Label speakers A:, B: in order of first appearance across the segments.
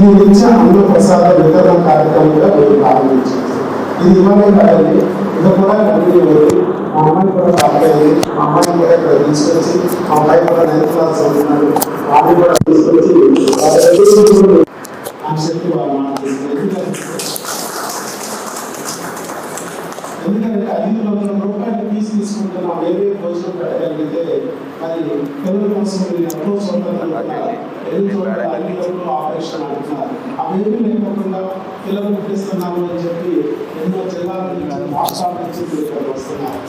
A: దీని నిత్య అన్న ప్రసాద వితరణ కార్యక్రమం కూడా మీరు ప్రారంభించారు ఇది ఇవ్వడం కాదండి ఇది కూడా కంటిన్యూ అయ్యింది మా అమ్మాయి కూడా బాగా మా అమ్మాయిని కూడా ఇక్కడ తీసుకొచ్చి మా అమ్మాయి కూడా నైన్త్ క్లాస్ చదువుతున్నాడు ఆమె కూడా తీసుకొచ్చి ఎందుకంటే ఐదు వందల రూపాయలు ఫీజు తీసుకుంటున్నాం వేరే భోజనం పెట్టగలిగితే మరి పిల్లల కోసం మీరు ఎంతో స్వతంత్రంగా ఎన్ని చోట్ల అన్ని చోట్ల ఆపరేషన్ అంటున్నారు అవేమీ లేకుండా పిల్లలు పుట్టిస్తున్నాము అని చెప్పి ఎన్నో జిల్లాల నుంచి రాష్ట్రాల నుంచి మీరు వస్తున్నారు.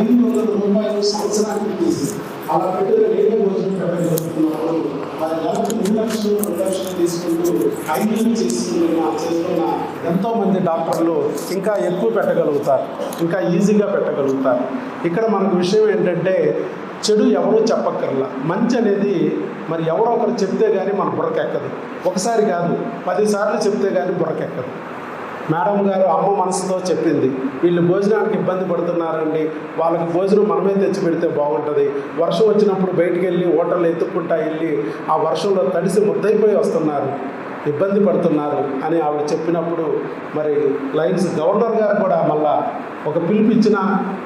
A: ఐదు వందల రూపాయలు సంవత్సరానికి ఫీజు అలా పెట్టిన వేరే భోజనం పెట్టగలుగుతున్నప్పుడు మరి నెలకు మూడు లక్షలు రెండు లక్షలు తీసుకుంటూ ఐదు వేలు చేస్తున్న ఎంతో మంది డాక్టర్లు ఇంకా ఎక్కువ పెట్టగలుగుతారు. ఇంకా ఈజీగా పెట్టగలుగుతారు. ఇక్కడ మనకు విషయం ఏంటంటే చెడు ఎవరో చెప్పక్కర్లా. మంచి అనేది మరి ఎవరో ఒకరు చెప్తే కానీ మన బుర్రకెక్కదు. ఒకసారి కాదు పదిసార్లు చెప్తే కానీ బుర్రకెక్కదు. మేడం గారు అమ్మ మనసుతో చెప్పింది వీళ్ళు భోజనానికి ఇబ్బంది పడుతున్నారండి వాళ్ళకి భోజనం మనమే తెచ్చి పెడితే బాగుంటుంది. వర్షం వచ్చినప్పుడు బయటికి వెళ్ళి హోటల్ ఎత్తుక్కుంటా వెళ్ళి ఆ వర్షంలో తడిసి ముద్దయిపోయి వస్తున్నారు. ఇబ్బంది పడుతున్నారు అని ఆవిడ చెప్పినప్పుడు మరి లైన్స్ గవర్నర్ గారు కూడా మళ్ళా ఒక పిలుపు ఇచ్చిన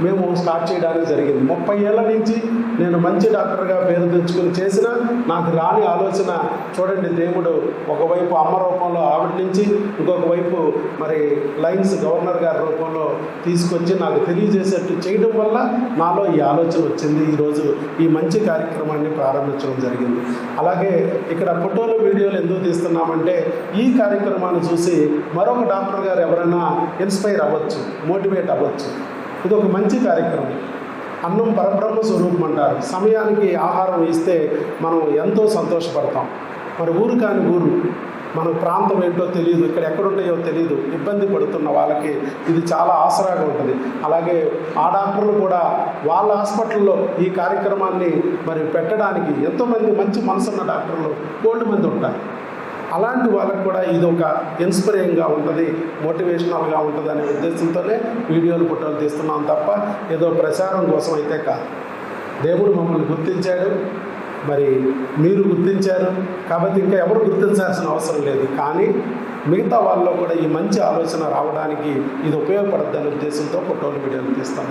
A: మేము స్టార్ట్ చేయడానికి జరిగింది. ముప్పై ఏళ్ళ నుంచి నేను మంచి డాక్టర్గా పేరు తెచ్చుకుని చేసిన నాకు రాని ఆలోచన చూడండి దేవుడు ఒకవైపు అమ్మ రూపంలో ఆవిడ నుంచి ఇంకొక వైపు మరి లైన్స్ గవర్నర్ గారి రూపంలో తీసుకొచ్చి నాకు తెలియజేసేట్టు చేయడం వల్ల నాలో ఈ ఆలోచన వచ్చింది. ఈరోజు ఈ మంచి కార్యక్రమాన్ని ప్రారంభించడం జరిగింది. అలాగే ఇక్కడ ఫోటోలు వీడియోలు ఎందుకు తీస్తున్నామంటే ఈ కార్యక్రమాన్ని చూసి మరొక డాక్టర్ గారు ఎవరైనా ఇన్స్పైర్ అవ్వచ్చు మోటివేట్ అవ్వచ్చు. ఇది ఒక మంచి కార్యక్రమం. అన్నం పరబ్రహ్మ స్వరూపం అంటారు. సమయానికి ఆహారం ఇస్తే మనం ఎంతో సంతోషపడతాం. మరి ఊరు కాని ఊరు మన ప్రాంతం ఏంటో తెలియదు ఇక్కడ ఎక్కడుంటాయో తెలియదు ఇబ్బంది పడుతున్న వాళ్ళకి ఇది చాలా ఆసరాగా ఉంటుంది. అలాగే ఆ డాక్టర్లు కూడా వాళ్ళ హాస్పిటల్లో ఈ కార్యక్రమాన్ని మరి పెట్టడానికి ఎంతోమంది మంచి మనసున్న డాక్టర్లు కోల్డ్ మంది ఉంటారు. అలాంటి వాళ్ళకు కూడా ఇది ఒక ఇన్స్పైరింగ్గా ఉంటుంది మోటివేషనల్గా ఉంటుంది అనే ఉద్దేశంతోనే వీడియోలు ఫోటోలు తీస్తున్నాం తప్ప ఏదో ప్రచారం కోసం అయితే కాదు. దేవుడు మమ్మల్ని గుర్తించాడు. మరి మీరు గుర్తించారు. కాబట్టి ఇంకా ఎవరు గుర్తించాల్సిన అవసరం లేదు. కానీ మిగతా వాళ్ళలో కూడా ఈ మంచి ఆలోచన రావడానికి ఇది ఉపయోగపడుతుందనే ఉద్దేశంతో ఫోటోలు వీడియోలు తీస్తాం.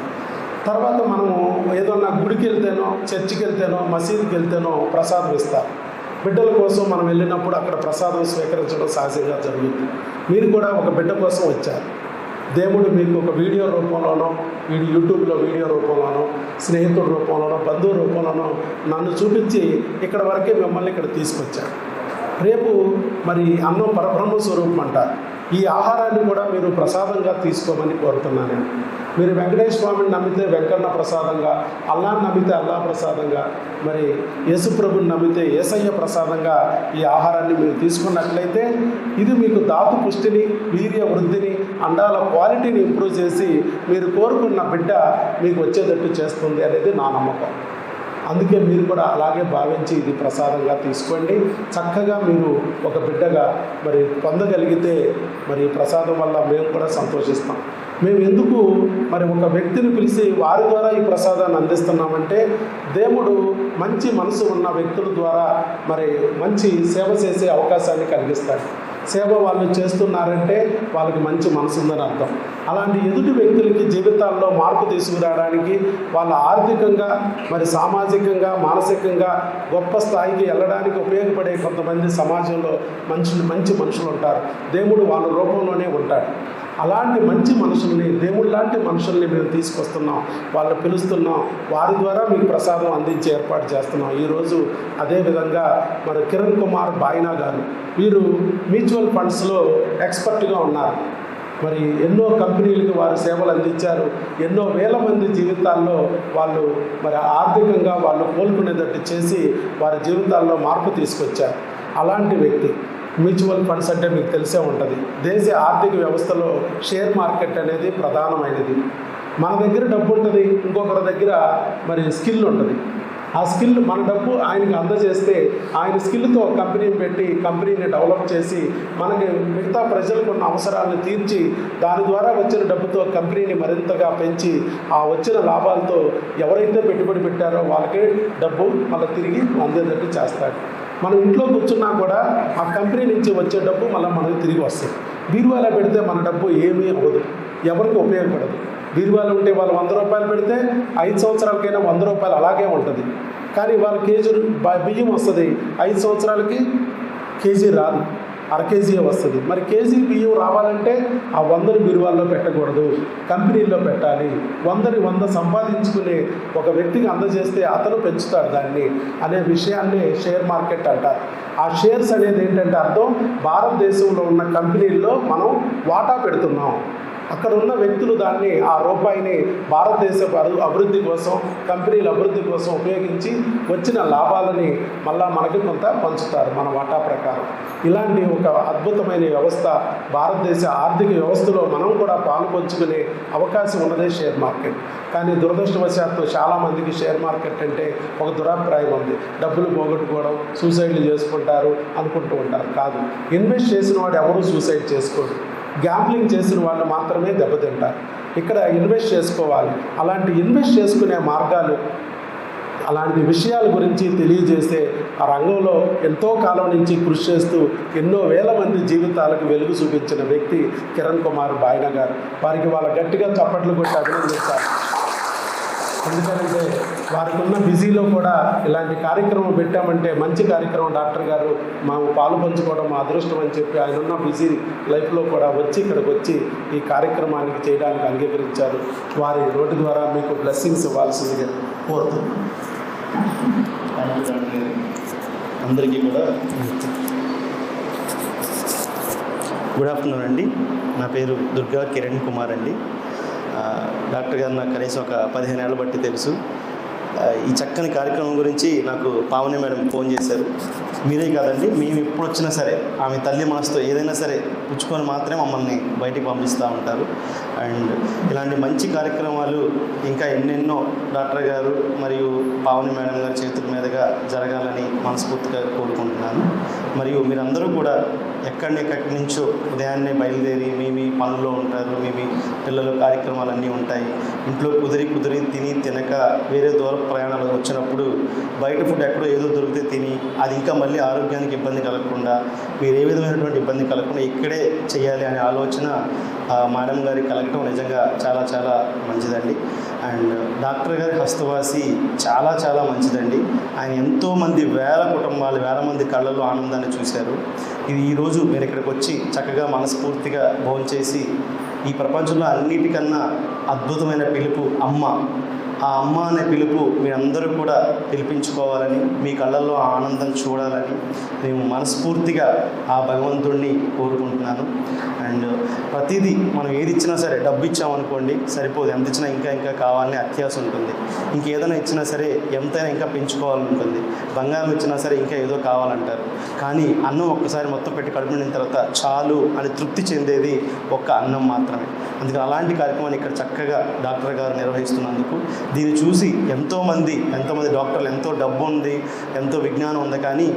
A: తర్వాత మనము ఏదన్నా గుడికి వెళ్తేనో చర్చికి వెళ్తేనో మసీదుకి వెళ్తేనో ప్రసాదం ఇస్తారు. బిడ్డల కోసం మనం వెళ్ళినప్పుడు అక్కడ ప్రసాదం స్వీకరించడం సహజంగా జరుగుతుంది మీరు కూడా ఒక బిడ్డ కోసం వచ్చారు. దేవుడు మీకు ఒక వీడియో రూపంలోనో వీడి యూట్యూబ్లో వీడియో రూపంలోనో స్నేహితుల రూపంలోనో బంధువు రూపంలోనో నన్ను చూపించి ఇక్కడ వరకే మిమ్మల్ని ఇక్కడ తీసుకొచ్చారు. రేపు మరి అన్నం పరబ్రహ్మ స్వరూపం అంటారు. ఈ ఆహారాన్ని కూడా మీరు ప్రసాదంగా తీసుకోమని కోరుతున్నాను మీరు వెంకటేశ్వర స్వామిని నమ్మితే వెంకన్న ప్రసాదంగా అల్లాని నమ్మితే అల్లా ప్రసాదంగా మరి యేసుప్రభుని నమ్మితే ఏసయ్య ప్రసాదంగా ఈ ఆహారాన్ని మీరు తీసుకున్నట్లయితే ఇది మీకు ధాతు పుష్టిని వీర్య వృద్ధిని అండాల క్వాలిటీని ఇంప్రూవ్ చేసి మీరు కోరుకున్న బిడ్డ మీకు వచ్చేటట్టు చేస్తుంది అనేది నా నమ్మకం. అందుకే మీరు కూడా అలాగే భావించి ఇది ప్రసాదంగా తీసుకోండి. చక్కగా మీరు ఒక బిడ్డగా మరి పొందగలిగితే మరి ప్రసాదం వల్ల మేము కూడా సంతోషిస్తాం. మేము ఎందుకు మరి ఒక వ్యక్తిని పిలిచి వారి ద్వారా ఈ ప్రసాదాన్ని అందిస్తున్నామంటే దేవుడు మంచి మనసు ఉన్న వ్యక్తుల ద్వారా మరి మంచి సేవ చేసే అవకాశాన్ని కలిగిస్తాడు. సేవ వాళ్ళు చేస్తున్నారంటే వాళ్ళకి మంచి మనసు ఉందని అర్థం. అలాంటి ఎదుటి వ్యక్తులకి జీవితాల్లో మార్పు తీసుకురావడానికి వాళ్ళ ఆర్థికంగా మరి సామాజికంగా మానసికంగా గొప్ప స్థాయికి వెళ్ళడానికి ఉపయోగపడే కొంతమంది సమాజంలో మనుషులు మంచి మనుషులు ఉంటారు. దేవుడు వాళ్ళ రూపంలోనే ఉంటాడు. అలాంటి మంచి మనుషుల్ని దేవుడు లాంటి మనుషుల్ని మేము తీసుకొస్తున్నాం. వాళ్ళని పిలుస్తున్నాం. వారి ద్వారా మీకు ప్రసాదం అందించే ఏర్పాటు చేస్తున్నాం. ఈరోజు అదేవిధంగా మరి కిరణ్ కుమార్ బాయినా గారు వీరు మ్యూచువల్ ఫండ్స్లో ఎక్స్పర్ట్గా ఉన్నారు. మరి ఎన్నో కంపెనీలకు వారు సేవలు అందించారు. ఎన్నో వేల మంది జీవితాల్లో వాళ్ళు మరి ఆర్థికంగా వాళ్ళు కోలుకునేటట్టు చేసి వారి జీవితాల్లో మార్పు తీసుకొచ్చారు. అలాంటి వ్యక్తి మ్యూచువల్ ఫండ్స్ అంటే మీకు తెలిసే ఉంటుంది. దేశ ఆర్థిక వ్యవస్థలో షేర్ మార్కెట్ అనేది ప్రధానమైనది. మన దగ్గర డబ్బు ఉంటుంది ఇంకొకరి దగ్గర మరి స్కిల్ ఉంటుంది. ఆ స్కిల్ మన డబ్బు ఆయనకి అందజేస్తే ఆయన స్కిల్తో కంపెనీని పెట్టి కంపెనీని డెవలప్ చేసి మనకి మిగతా ప్రజలకు ఉన్న అవసరాలను తీర్చి దాని ద్వారా వచ్చిన డబ్బుతో కంపెనీని మరింతగా పెంచి ఆ వచ్చిన లాభాలతో ఎవరైతే పెట్టుబడి పెట్టారో వాళ్ళకే డబ్బు మళ్ళీ తిరిగి అందేటట్టు చేస్తాడు. మనం ఇంట్లో కూర్చున్నా కూడా ఆ కంపెనీ నుంచి వచ్చే డబ్బు మళ్ళీ మనకి తిరిగి వస్తుంది. బీరువాలో పెడితే మన డబ్బు ఏమీ అవ్వదు. ఎవరికి ఉపయోగపడదు. బీరువాలు ఉంటే వాళ్ళు వంద రూపాయలు పెడితే ఐదు సంవత్సరాలకైనా వంద రూపాయలు అలాగే ఉంటుంది. కానీ వాళ్ళ కేజీ బియ్యం వస్తుంది. ఐదు సంవత్సరాలకి కేజీ రాదు. అర కేజీయే వస్తుంది. మరి కేజీ బియ్యం రావాలంటే ఆ వందని బిరువాల్లో పెట్టకూడదు. కంపెనీల్లో పెట్టాలి. వందని వంద సంపాదించుకునే ఒక వ్యక్తికి అందజేస్తే అతను పెంచుతాడు దాన్ని అనే విషయాన్ని షేర్ మార్కెట్ అంటారు ఆ షేర్స్ అనేది ఏంటంటే అర్థం? భారతదేశంలో ఉన్న కంపెనీల్లో మనం వాటా పెడుతున్నాం. అక్కడ ఉన్న వ్యక్తులు దాన్ని ఆ రూపాయిని భారతదేశ అభివృద్ధి కోసం కంపెనీల అభివృద్ధి కోసం ఉపయోగించి వచ్చిన లాభాలని మళ్ళా మనకి కొంత పంచుతారు మన వాటా ప్రకారం. ఇలాంటి ఒక అద్భుతమైన వ్యవస్థ భారతదేశ ఆర్థిక వ్యవస్థలో మనం కూడా పాలు పంచుకునే అవకాశం ఉన్నదే షేర్ మార్కెట్. కానీ దురదృష్టవశాత్తు చాలామందికి షేర్ మార్కెట్ అంటే ఒక దురాభిప్రాయం ఉంది. డబ్బులు పోగొట్టుకోవడం సూసైడ్లు చేసుకుంటారు అనుకుంటూ ఉంటారు. కాదు ఇన్వెస్ట్ చేసిన వాడు ఎవరూ సూసైడ్ చేసుకోడు. గ్యాంబ్లింగ్ చేసిన వాళ్ళు మాత్రమే దెబ్బతింటారు ఇక్కడ ఇన్వెస్ట్ చేసుకోవాలి. అలాంటి ఇన్వెస్ట్ చేసుకునే మార్గాలు అలాంటి విషయాల గురించి తెలియజేసే ఆ రంగంలో ఎంతో కాలం నుంచి కృషి చేస్తూ ఎన్నో వేల మంది జీవితాలకు వెలుగు చూపించిన వ్యక్తి కిరణ్ కుమార్ బాయన గారు. వారికి వాళ్ళ గట్టిగా చప్పట్లు కొట్టి అభినందిస్తారు. ఎందుకంటే వారికి ఉన్న బిజీలో కూడా ఇలాంటి కార్యక్రమం పెట్టామంటే మంచి కార్యక్రమం. డాక్టర్ గారు మాము పాలు పంచుకోవడం మా అదృష్టం అని చెప్పి ఆయన ఉన్న బిజీ లైఫ్లో కూడా వచ్చి ఇక్కడికి వచ్చి ఈ కార్యక్రమానికి చేయడానికి అంగీకరించారు. వారి నోటి ద్వారా మీకు బ్లెస్సింగ్స్ ఇవ్వాల్సిందిగా కోరుతున్నాను.
B: అందరికీ కూడా గుడ్ ఆఫ్టర్నూన్ అండి. నా పేరు దుర్గా కిరణ్ కుమార్ అండి. డాక్టర్ గారు నాకు కనీసం ఒక పదిహేను ఏళ్ళ బట్టి తెలుసు. ఈ చక్కని కార్యక్రమం గురించి నాకు పావని మేడం ఫోన్ చేశారు. మీరే కాదండి మేము ఎప్పుడు వచ్చినా సరే ఆమె తల్లి మనసుతో ఏదైనా సరే పుచ్చుకొని మాత్రమే మమ్మల్ని బయటికి పంపిస్తూ ఉంటారు. అండ్ ఇలాంటి మంచి కార్యక్రమాలు ఇంకా ఎన్నెన్నో డాక్టర్ గారు మరియు పావని మేడం గారి చేతుల మీదుగా జరగాలని మనస్ఫూర్తిగా కోరుకుంటున్నాను. మరియు మీరందరూ కూడా ఎక్కడి నుంచో ఉదయాన్నే బయలుదేరి మీ మీ పనుల్లో ఉంటారు మీ మీ పిల్లల కార్యక్రమాలన్నీ ఉంటాయి. ఇంట్లో కుదిరి కుదిరి తిని తినక వేరే దూర ప్రయాణాలు వచ్చినప్పుడు బయట ఫుడ్ ఎక్కడో ఏదో దొరికితే తిని అది ఇంకా మళ్ళీ ఆరోగ్యానికి ఇబ్బంది కలగకుండా మీరు ఏ విధమైనటువంటి ఇబ్బంది కలగకుండా ఇక్కడే చేయాలి అనే ఆలోచన మేడం గారి కలగటం నిజంగా చాలా చాలా మంచిదండి. అండ్ డాక్టర్ గారి హస్తవాసి చాలా చాలా మంచిదండి. ఆయన ఎంతోమంది వేల కుటుంబాలు వేల మంది కళ్ళల్లో ఆనందాన్ని చూశారు. ఇది ఈరోజు మీరు ఇక్కడికి వచ్చి చక్కగా మనస్ఫూర్తిగా భోంచేసి ఈ ప్రపంచంలో అన్నిటికన్నా అద్భుతమైన పిలుపు అమ్మ. ఆ అమ్మ అనే పిలుపు మీరందరూ కూడా పిలిపించుకోవాలని మీ కళ్ళల్లో ఆనందం చూడాలని మేము మనస్ఫూర్తిగా ఆ భగవంతుణ్ణి కోరుకుంటున్నాను. అండ్ ప్రతిదీ మనం ఏది ఇచ్చినా సరే డబ్బు ఇచ్చామనుకోండి సరిపోదు. ఎంత ఇచ్చినా ఇంకా ఇంకా కావాలని అత్యాస ఉంటుంది. ఇంకేదైనా ఇచ్చినా సరే ఎంతైనా ఇంకా పెంచుకోవాలనుంటుంది. బంగారం ఇచ్చినా సరే ఇంకా ఏదో కావాలంటారు. కానీ అన్నం ఒక్కసారి మొత్తం పెట్టి కడుపునిన తర్వాత చాలు అని తృప్తి చెందేది ఒక్క అన్నం మాత్రమే. అందుకని అలాంటి కార్యక్రమాన్ని ఇక్కడ చక్కగా డాక్టర్ గారు నిర్వహిస్తున్నందుకు దీన్ని చూసి ఎంతోమంది ఎంతోమంది డాక్టర్లు ఎంతో డబ్బు ఉంది ఎంతో విజ్ఞానం ఉంది. కానీ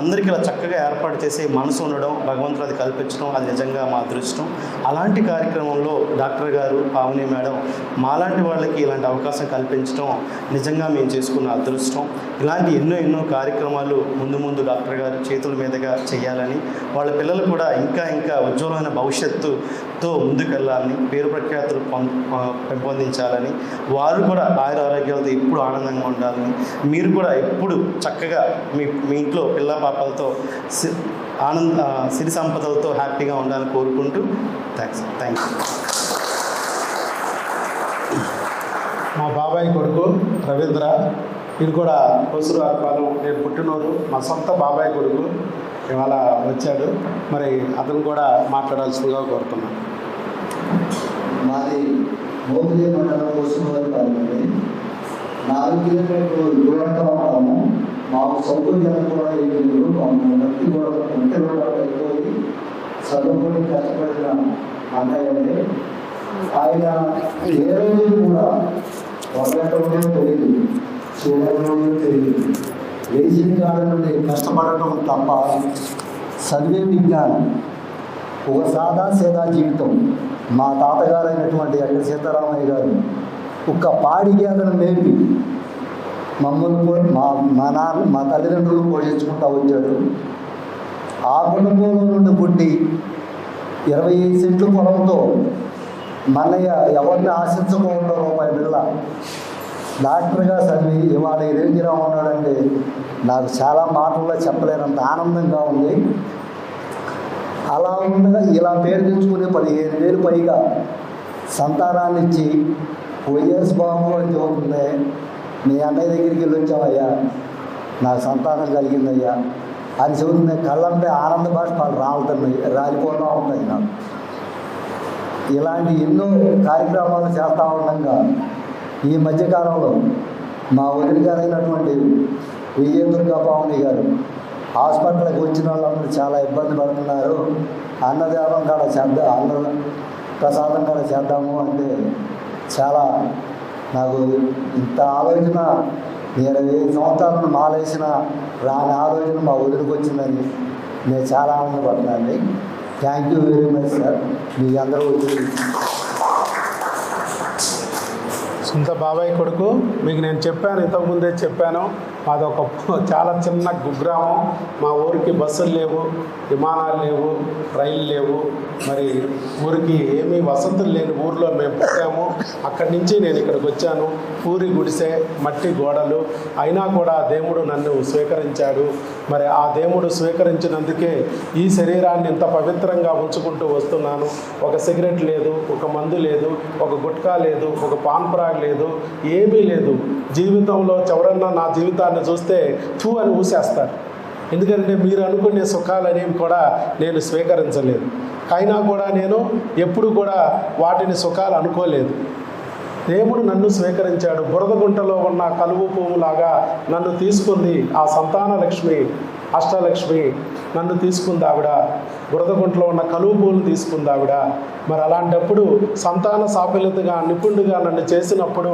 B: అందరికీ ఇలా చక్కగా ఏర్పాటు చేసే మనసు ఉండడం భగవంతుడు అది కల్పించడం అది నిజంగా మా అదృష్టం. అలాంటి కార్యక్రమంలో డాక్టర్ గారు పావని మేడం మాలాంటి వాళ్ళకి ఇలాంటి అవకాశం కల్పించడం నిజంగా మేము చేసుకున్న అదృష్టం. ఇలాంటి ఎన్నో ఎన్నో కార్యక్రమాలు ముందు ముందు డాక్టర్ గారు చేతుల మీదుగా చేయాలని వాళ్ళ పిల్లలు కూడా ఇంకా ఇంకా ఉజ్వలమైన తో ముందుకెళ్ళాలని పేరు ప్రఖ్యాతులు పెంపొందించాలని వారు కూడా ఆయుర ఆరోగ్యాలతో ఎప్పుడు ఆనందంగా ఉండాలని మీరు కూడా ఎప్పుడు చక్కగా మీ మీ ఇంట్లో పిల్ల పాపలతో సి- ఆనంద సిరి సంపదలతో హ్యాపీగా ఉండాలని కోరుకుంటూ థ్యాంక్స్ థ్యాంక్ యూ
A: మా బాబాయ్ కొడుకు రవీంద్ర ఇది కూడా కొసురు అర్పాలు నేను పుట్టినోరు మా సొంత బాబాయ్ కొడుకు ఇవాళ వచ్చాడు. మరి అతను కూడా మాట్లాడాల్సిందిగా కోరుతున్నాను.
C: మోపిలి మండలం కోసుమూరు కాదండి. నాలుగు కిలోమీటర్లు దూరంగా ఉంటాము. మాకు సౌకర్యాలు కూడా ఏమీ లేవు మాకు నత్తి కూడా ఒంటి కూడా అయిపోయి చదువుకొని కష్టపడిన అన్నయ్య అండి. ఆయన ఏ రోజు కూడా వదలటమే తెలియదు చేయడంలో తెలియదు. వేసిన కార్డు నుండి కష్టపడటం తప్ప చదివే విజ్ఞానం ఒక సాదా సేదా జీవితం మా తాతగారు అయినటువంటి సీతారామయ్య గారు ఒక్క పాడి గేదెను మేపి మమ్మల్ని మా మా నాన్న మా తల్లిదండ్రులు పోషించుకుంటూ వచ్చాడు. ఆ కుటుంబంలో నుండి పుట్టి ఇరవై ఐదు సెంట్ల పొలంతో మన్నయ్య ఎవరిని ఆశించకుండా రూపాయి బిళ్ళ డాక్టర్గా చదివి ఇవాళ ఈ రేంజ్లో ఉన్నాడంటే నాకు చాలా మాటల్లో చెప్పలేనంత ఆనందంగా ఉంది. అలా ఉండగా ఇలా పేరు తెచ్చుకునే పదిహేను వేలు పైగా సంతానాన్ని ఇచ్చి వైఎస్ బాబు అని చెబుతుంది మీ అన్నయ్య దగ్గరికి వెళ్ళి వచ్చావయ్యా నాకు సంతానం కలిగిందయ్యా అని చెబుతుంది కళ్ళంటే ఆనంద బాష్పాలు రాలుతున్నాయి రాలిపోతూ ఉంటాయి నాకు. ఇలాంటి ఎన్నో కార్యక్రమాలు చేస్తూ ఉండగా ఈ మధ్యకాలంలో మా వదిలి గారైనటువంటి విజయ దుర్గా పావని గారు హాస్పిటల్కి వచ్చిన వాళ్ళందరూ చాలా ఇబ్బంది పడుతున్నారు. అన్నదానం కాడ చేద్దాం అన్న ప్రసాదం కాడ చేద్దాము అంటే చాలా నాకు ఇంత ఆలోచన ఇరవై ఐదు సంవత్సరాలను మాలేసిన రాని ఆలోచన మా వదిలికి వచ్చిందని నేను చాలా ఆనందపడుతున్నాను thank you very much sir. మీ అందరూ వచ్చి
A: సొంత బాబాయ్ కొడుకు మీకు నేను చెప్పాను ఇంతకుముందే చెప్పాను. మాదొక చాలా చిన్న కుగ్రామం మా ఊరికి బస్సులు లేవు విమానాలు లేవు రైళ్ళు లేవు. మరి ఊరికి ఏమీ వసతులు లేని ఊర్లో మేము పుట్టాము. అక్కడి నుంచి నేను ఇక్కడికి వచ్చాను. పూరి గుడిసె మట్టి గోడలు. అయినా కూడా దేవుడు నన్ను స్వీకరించాడు. మరి ఆ దేవుడు స్వీకరించినందుకే ఈ శరీరాన్ని ఇంత పవిత్రంగా ఉంచుకుంటూ వస్తున్నాను. ఒక సిగరెట్ లేదు ఒక మందు లేదు ఒక గుట్కా లేదు ఒక పాన్ ప్రాగ్ లేదు ఏమీ లేదు. జీవితంలో ఎవరన్నా నా జీవితాన్ని చూస్తే చూ అని ఊసేస్తారు. ఎందుకంటే మీరు అనుకునే సుఖాలనేవి కూడా నేను స్వీకరించలేదు. అయినా కూడా నేను ఎప్పుడు కూడా వాటిని సుఖాలు అనుకోలేదు. దేవుడు నన్ను స్వీకరించాడు. బురదగుంటలో ఉన్న కలువు పువ్వులాగా నన్ను తీసుకుంది ఆ సంతాన లక్ష్మి అష్టలక్ష్మి నన్ను తీసుకుంది ఆవిడ. బురదగుంటలో ఉన్న కలువు పూలు తీసుకుంది ఆవిడ. మరి అలాంటప్పుడు సంతాన సాఫల్యతగా నిపుణుడిగా నన్ను చేసినప్పుడు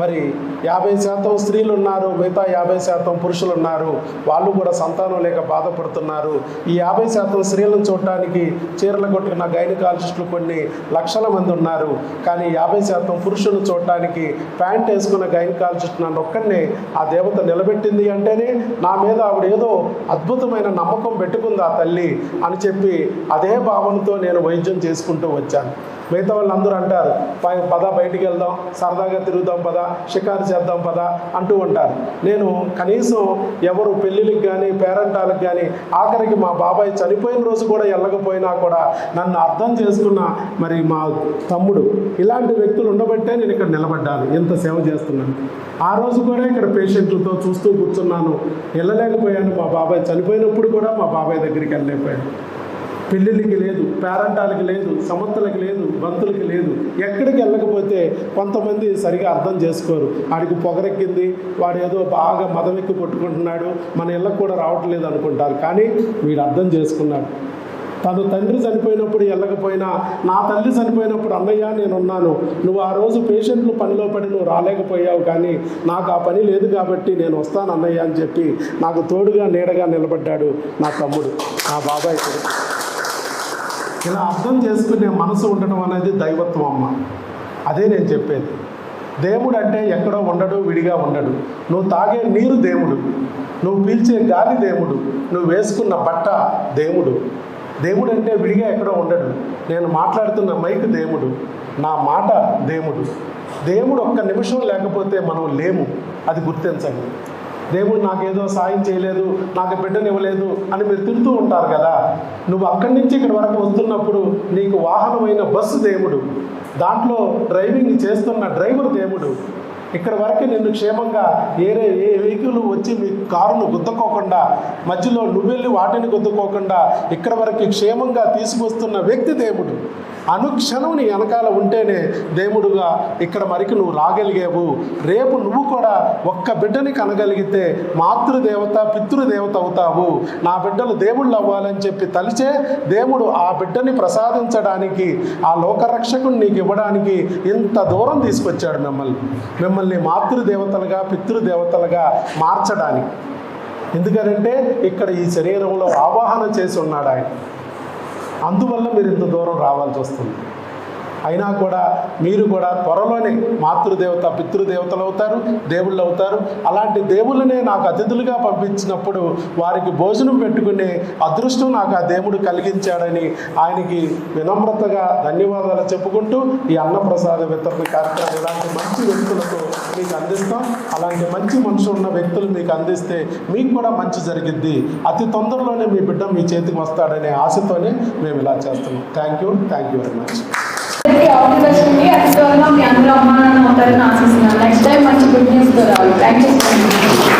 A: మరి యాభై శాతం స్త్రీలు ఉన్నారు మిగతా యాభై శాతం పురుషులు ఉన్నారు వాళ్ళు కూడా సంతానం లేక బాధపడుతున్నారు. ఈ యాభై శాతం స్త్రీలను చూడటానికి చీరలు కొట్టుకున్న గైనకాలజిస్టులు కొన్ని లక్షల మంది ఉన్నారు. కానీ యాభై శాతం పురుషులను చూడటానికి ప్యాంట్ వేసుకున్న గైనకాలజిస్ట్ నన్ను ఒక్కడినే ఆ దేవత నిలబెట్టింది అంటేనే నా మీద ఆవిడ ఏదో అద్భుతమైన నమ్మకం పెట్టుకుంది ఆ తల్లి అని చెప్పి అదే భావనతో నేను వైద్యం చేసుకుంటూ వచ్చాను. మిగతా వాళ్ళందరూ అంటారు పద బయటికి వెళ్దాం సరదాగా తిరుగుదాం పద షికారు చేద్దాం పద అంటూ ఉంటారు. నేను కనీసం ఎవరు పెళ్ళిళ్ళకి కానీ పేరంటాలకు కానీ ఆఖరికి మా బాబాయ్ చనిపోయిన రోజు కూడా వెళ్ళకపోయినా కూడా నన్ను అర్థం చేసుకున్న మరి మా తమ్ముడు ఇలాంటి వ్యక్తులు ఉండబట్టే నేను ఇక్కడ నిలబడ్డాను ఎంత సేవ చేస్తున్నాను. ఆ రోజు కూడా ఇక్కడ పేషెంట్లతో చూస్తూ కూర్చున్నాను. వెళ్ళలేకపోయాను మా బాబాయ్ చనిపోయినప్పుడు కూడా మా బాబాయ్ దగ్గరికి వెళ్ళలేకపోయాను. పెళ్ళిళ్ళకి లేదు పేరంటాలకి లేదు సమర్థులకి లేదు బంతులకి లేదు. ఎక్కడికి వెళ్ళకపోతే కొంతమంది సరిగా అర్థం చేసుకోరు. వాడికి పొగరెక్కింది వాడు ఏదో బాగా మదమెక్కి పట్టుకుంటున్నాడు మన ఇళ్ళకు కూడా రావట్లేదు అనుకుంటారు. కానీ వీడు అర్థం చేసుకున్నాడు. తను తండ్రి చనిపోయినప్పుడు వెళ్ళకపోయినా నా తల్లి చనిపోయినప్పుడు అన్నయ్య నేను ఉన్నాను నువ్వు ఆ రోజు పేషెంట్లు పనిలో పడి నువ్వు రాలేకపోయావు కానీ నాకు ఆ పని లేదు కాబట్టి నేను వస్తాను అన్నయ్య అని చెప్పి నాకు తోడుగా నీడగా నిలబడ్డాడు నా తమ్ముడు నా బాబాయ్ కొడుకు. ఇలా అర్థం చేసుకునే మనసు ఉండడం అనేది దైవత్వం అమ్మ. అదే నేను చెప్పేది. దేవుడు అంటే ఎక్కడో ఉండడు విడిగా ఉండడు. నువ్వు తాగే నీరు దేవుడు. నువ్వు పీల్చే గాలి దేవుడు. నువ్వు వేసుకున్న బట్ట దేవుడు. దేవుడు అంటే విడిగా ఎక్కడో ఉండడు. నేను మాట్లాడుతున్న మైక్ దేవుడు. నా మాట దేవుడు. దేవుడు ఒక్క నిమిషం లేకపోతే మనం లేము. అది గుర్తించండి. దేవుడు నాకేదో సాయం చేయలేదు నాకు బిడ్డనివ్వలేదు అని మీరు తిడుతూ ఉంటారు కదా. నువ్వు అక్కడి నుంచి ఇక్కడి వరకు వస్తున్నప్పుడు నీకు వాహనమైన బస్సు దేవుడు దాంట్లో డ్రైవింగ్ చేస్తున్న డ్రైవర్ దేవుడు. ఇక్కడ వరకు నిన్ను క్షేమంగా ఏరే ఏ వెహికల్ వచ్చి మీ కారును గుద్దుకోకుండా మధ్యలో నువ్వెళ్ళి వాటిని గుద్దుకోకుండా ఇక్కడ వరకు క్షేమంగా తీసుకొస్తున్న వ్యక్తి దేవుడు. అనుక్షణం నీ వెనకాల ఉంటేనే దేవుడుగా ఇక్కడ మరికి నువ్వు రాగలిగావు. రేపు నువ్వు కూడా ఒక్క బిడ్డని కనగలిగితే మాతృదేవత పితృదేవత అవుతావు. నా బిడ్డలు దేవుళ్ళు అవ్వాలని చెప్పి తలిచే దేవుడు ఆ బిడ్డని ప్రసాదించడానికి ఆ లోకరక్షకుని నీకు ఇవ్వడానికి ఇంత దూరం తీసుకొచ్చాడు మిమ్మల్ని. మిమ్మల్ని మాతృదేవతలుగా పితృదేవతలుగా మార్చడానికి. ఎందుకనంటే ఇక్కడ ఈ శరీరంలో ఆవాహన చేసి ఉన్నాడు ఆయన. అందువల్ల మీరు ఇంత దూరం రావాల్సి వస్తుంది. అయినా కూడా మీరు కూడా త్వరలోనే మాతృదేవత పితృదేవతలు అవుతారు దేవుళ్ళు అవుతారు. అలాంటి దేవుళ్ళనే నాకు అతిథులుగా పంపించినప్పుడు వారికి భోజనం పెట్టుకునే అదృష్టం నాకు ఆ దేవుడు కలిగించాడని ఆయనకి వినమ్రతగా ధన్యవాదాలు చెప్పుకుంటూ ఈ అన్నప్రసాద వితరణ కార్యక్రమం ఇలాంటి మంచి వ్యక్తులకు మీకు అందిస్తాం. అలాంటి మంచి మనుషులు ఉన్న వ్యక్తులు మీకు అందిస్తే మీకు కూడా మంచి జరిగిద్ది. అతి తొందరలోనే మీ బిడ్డ మీ చేతికి వస్తాడనే ఆశతోనే మేము ఇలా చేస్తున్నాం. Thank you thank you very much
D: అందరికీ ఆల్ ది బెస్ట్ అండి అధికారంగా మీ అందరూ అమ్మానాన్న అవుతారని ఆశిస్తున్నాను. నెక్స్ట్ టైం మంచి గుడ్ న్యూస్తో రావాలి. Thank you